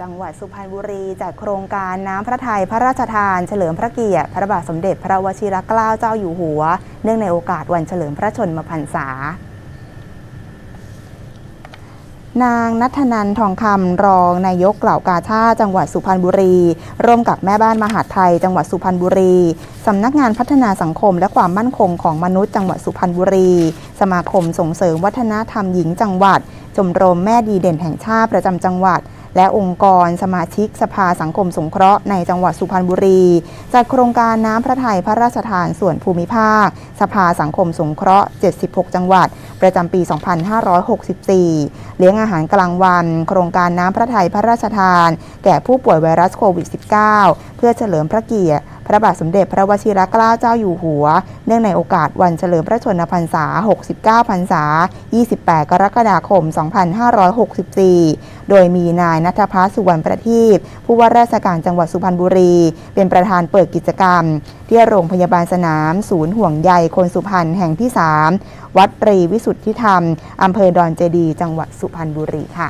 จังหวัดสุพรรณบุรีจัดโครงการน้ำพระทัยพระราชทาน เฉลิมพระเกียรติพระบาทสมเด็จพระวชิรเกล้าเจ้าอยู่หัว เนื่องในโอกาสวันเฉลิมพระชนมพรรษานางนัทนันทองคำรองนายกกล่ากาชาจังหวัดสุพรรณบุรี ร่วมกับแม่บ้านมหาดไทย จังหวัดสุพรรณบุรีสำนักงานพัฒนาสังคมและความมั่นคงของมนุษย์จังหวัดสุพรรณบุรี สมาคมส่งเสริมวัฒนธรรมหญิงจังหวัดชมรมแม่ดีเด่นแห่งชาติประจำจังหวัด และองค์กรสมาชิกสภาสังคมสงเคราะห์ในจังหวัดสุพรรณบุรี จัดโครงการน้ำพระทัยพระราชทานส่วนภูมิภาค สภาสังคมสงเคราะห์ 76 จังหวัด ประจำปี 2564 เลี้ยงอาหารกลางวัน โครงการน้ำพระทัยพระราชทาน แก่ผู้ป่วยไวรัสโควิด -19 เพื่อเฉลิมพระเกียรติ ระบาทสมเด็จพระวชิรเกล้าเจ้าอยู่หัว เนื่องในโอกาสวันเฉลิมพระชนมพรรษา 69 พรรษา 28 กรกฎาคม 2564 โดยมีนายนัทพัฒสุวรรณประทีปผู้ว่าราชการจังหวัดสุพรรณบุรี เป็นประธานเปิดกิจกรรม ที่โรงพยาบาลสนาม ศูนย์ห่วงใยคนสุพรรณแห่งที่ 3 วัดตรีวิสุทธิธรรมอำเภอดอนเจดี จังหวัดสุพรรณบุรีค่ะ